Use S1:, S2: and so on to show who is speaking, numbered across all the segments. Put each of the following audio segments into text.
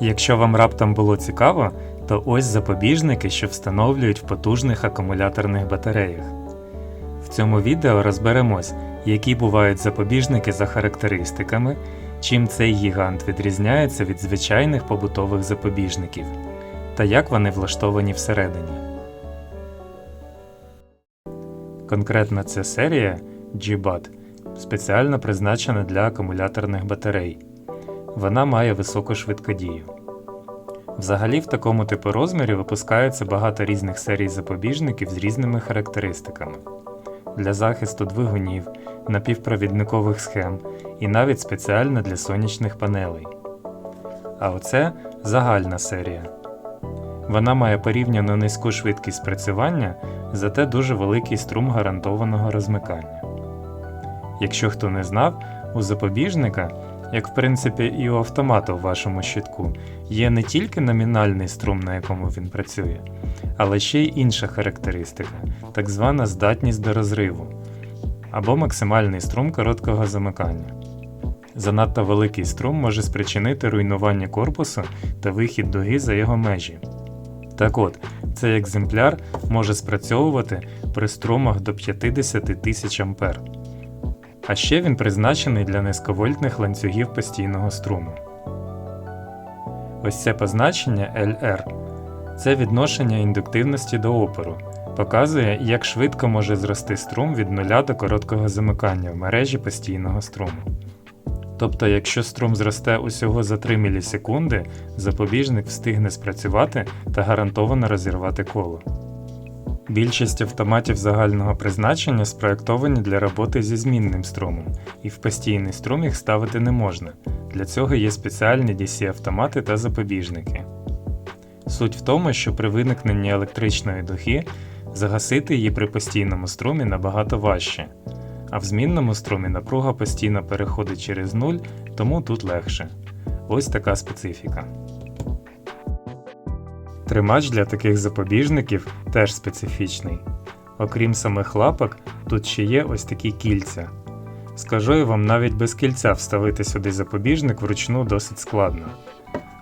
S1: Якщо вам раптом було цікаво, то ось запобіжники, що встановлюють в потужних акумуляторних батареях. В цьому відео розберемось, які бувають запобіжники за характеристиками, чим цей гігант відрізняється від звичайних побутових запобіжників, та як вони влаштовані всередині. Конкретно ця серія G-BAT спеціально призначена для акумуляторних батарей. Вона має високу швидкодію. Взагалі в такому типу розмірі випускається багато різних серій запобіжників з різними характеристиками для захисту двигунів, напівпровідникових схем і навіть спеціально для сонячних панелей. А оце загальна серія. Вона має порівняно низьку швидкість спрацювання, зате дуже великий струм гарантованого розмикання. Якщо хто не знав, у запобіжника, як в принципі і у автомата у вашому щитку, є не тільки номінальний струм, на якому він працює, але ще й інша характеристика, так звана здатність до розриву або максимальний струм короткого замикання. Занадто великий струм може спричинити руйнування корпусу та вихід дуги за його межі. Так от, цей екземпляр може спрацьовувати при струмах до 50 тисяч А. А ще він призначений для низьковольтних ланцюгів постійного струму. Ось це позначення LR це відношення індуктивності до опору, показує, як швидко може зрости струм від нуля до короткого замикання в мережі постійного струму. Тобто, якщо струм зросте усього за 3 мілісекунди, запобіжник встигне спрацювати та гарантовано розірвати коло. Більшість автоматів загального призначення спроєктовані для роботи зі змінним струмом, і в постійний струм їх ставити не можна. Для цього є спеціальні DC-автомати та запобіжники. Суть в тому, що при виникненні електричної духи загасити її при постійному струмі набагато важче, а в змінному струмі напруга постійно переходить через нуль, тому тут легше. Ось така специфіка. Тримач для таких запобіжників теж специфічний. Окрім самих лапок, тут ще є ось такі кільця. Скажу я вам, навіть без кільця вставити сюди запобіжник вручну досить складно,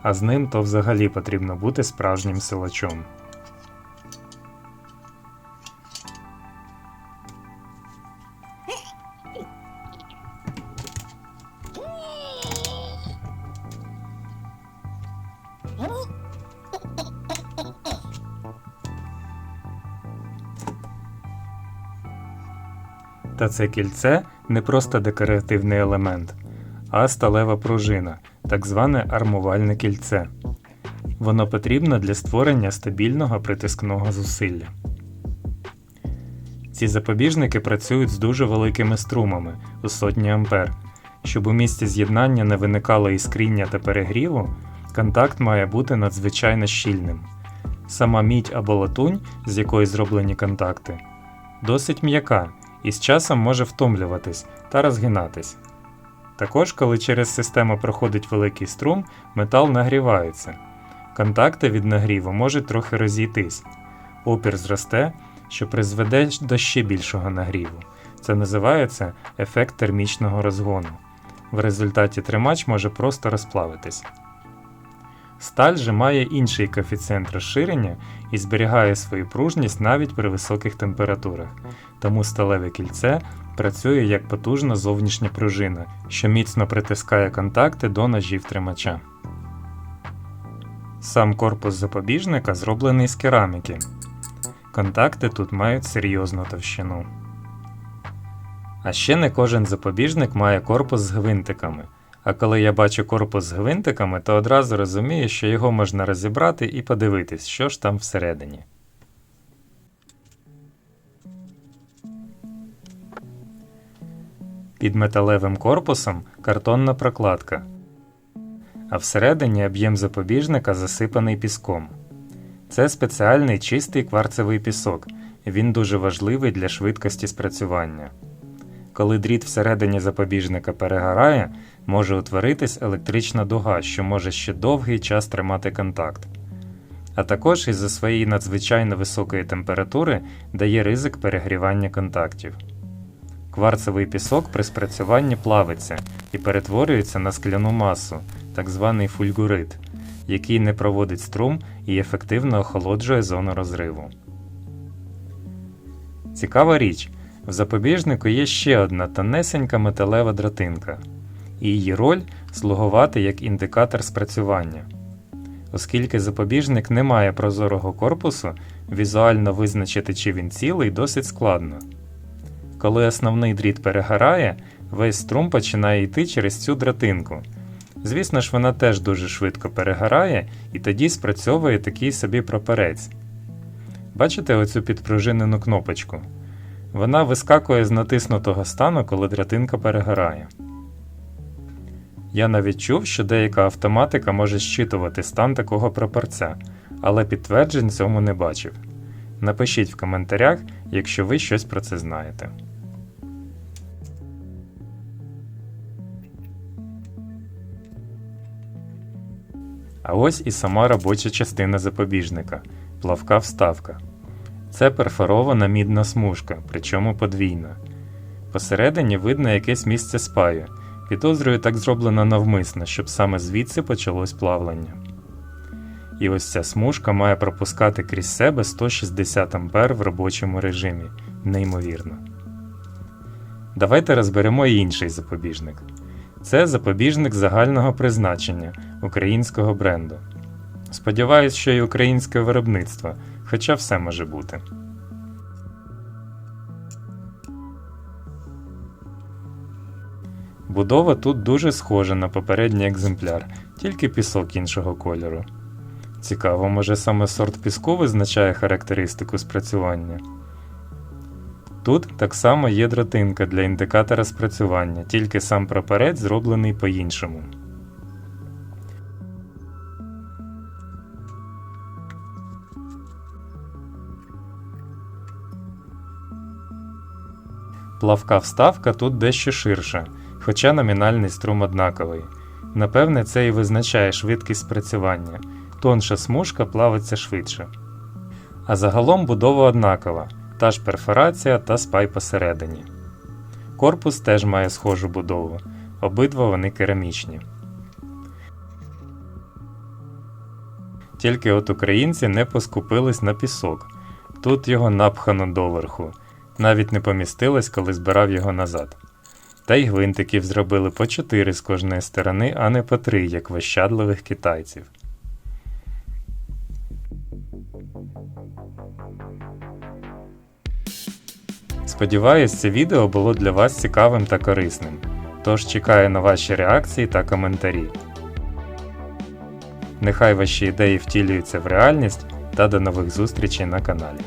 S1: а з ним то взагалі потрібно бути справжнім силачом. Та це кільце не просто декоративний елемент, а сталева пружина, так зване армувальне кільце. Воно потрібно для створення стабільного притискного зусилля. Ці запобіжники працюють з дуже великими струмами у сотні ампер. Щоб у місці з'єднання не виникало іскріння та перегріву, контакт має бути надзвичайно щільним. Сама мідь або латунь, з якої зроблені контакти, досить м'яка і з часом може втомлюватись та розгинатись. Також, коли через систему проходить великий струм, метал нагрівається. Контакти від нагріву можуть трохи розійтись. Опір зросте, що призведе до ще більшого нагріву. Це називається ефект термічного розгону. В результаті тримач може просто розплавитись. Сталь же має інший коефіцієнт розширення і зберігає свою пружність навіть при високих температурах, тому сталеве кільце працює як потужна зовнішня пружина, що міцно притискає контакти до ножів тримача. Сам корпус запобіжника зроблений з кераміки. Контакти тут мають серйозну товщину. А ще не кожен запобіжник має корпус з гвинтиками. А коли я бачу корпус з гвинтиками, то одразу розумію, що його можна розібрати і подивитись, що ж там всередині. Під металевим корпусом картонна прокладка, а всередині об'єм запобіжника засипаний піском. Це спеціальний чистий кварцевий пісок, він дуже важливий для швидкості спрацювання. Коли дріт всередині запобіжника перегорає, може утворитись електрична дуга, що може ще довгий час тримати контакт. А також із-за своєї надзвичайно високої температури дає ризик перегрівання контактів. Кварцевий пісок при спрацюванні плавиться і перетворюється на скляну масу, так званий фульгурит, який не проводить струм і ефективно охолоджує зону розриву. Цікава річ, в запобіжнику є ще одна тонесенька металева дротинка, і її роль слугувати як індикатор спрацювання. Оскільки запобіжник не має прозорого корпусу, візуально визначити, чи він цілий, досить складно. Коли основний дріт перегорає, весь струм починає йти через цю дротинку. Звісно ж, вона теж дуже швидко перегорає, і тоді спрацьовує такий собі прапорець. Бачите оцю підпружинену кнопочку? Вона вискакує з натиснутого стану, коли дротинка перегорає. Я навіть чув, що деяка автоматика може щитувати стан такого прапорця, але підтверджень цьому не бачив. Напишіть в коментарях, якщо ви щось про це знаєте. А ось і сама робоча частина запобіжника плавка вставка. Це перфорована мідна смужка, причому подвійна. Посередині видно якесь місце спаю. Підозрюю, так зроблено навмисно, щоб саме звідси почалось плавлення. І ось ця смужка має пропускати крізь себе 160 А в робочому режимі. Неймовірно. Давайте розберемо і інший запобіжник. Це запобіжник загального призначення українського бренду. Сподіваюсь, що і українське виробництво, хоча все може бути. Будова тут дуже схожа на попередній екземпляр, тільки пісок іншого кольору. Цікаво, може саме сорт піску визначає характеристику спрацювання. Тут так само є дротинка для індикатора спрацювання, тільки сам прапорець зроблений по-іншому. Плавка вставка тут дещо ширша, хоча номінальний струм однаковий. Напевне, це і визначає швидкість спрацювання. Тонша смужка плавиться швидше. А загалом будова однакова, та ж перфорація та спай посередині. Корпус теж має схожу будову, обидва вони керамічні. Тільки от українці не поскупились на пісок. Тут його напхано доверху, навіть не помістилось, коли збирав його назад. Та й гвинтиків зробили по 4 з кожної сторони, а не по 3, як в китайців. Сподіваюсь, це відео було для вас цікавим та корисним. Тож чекаю на ваші реакції та коментарі. Нехай ваші ідеї втілюються в реальність та до нових зустрічей на каналі.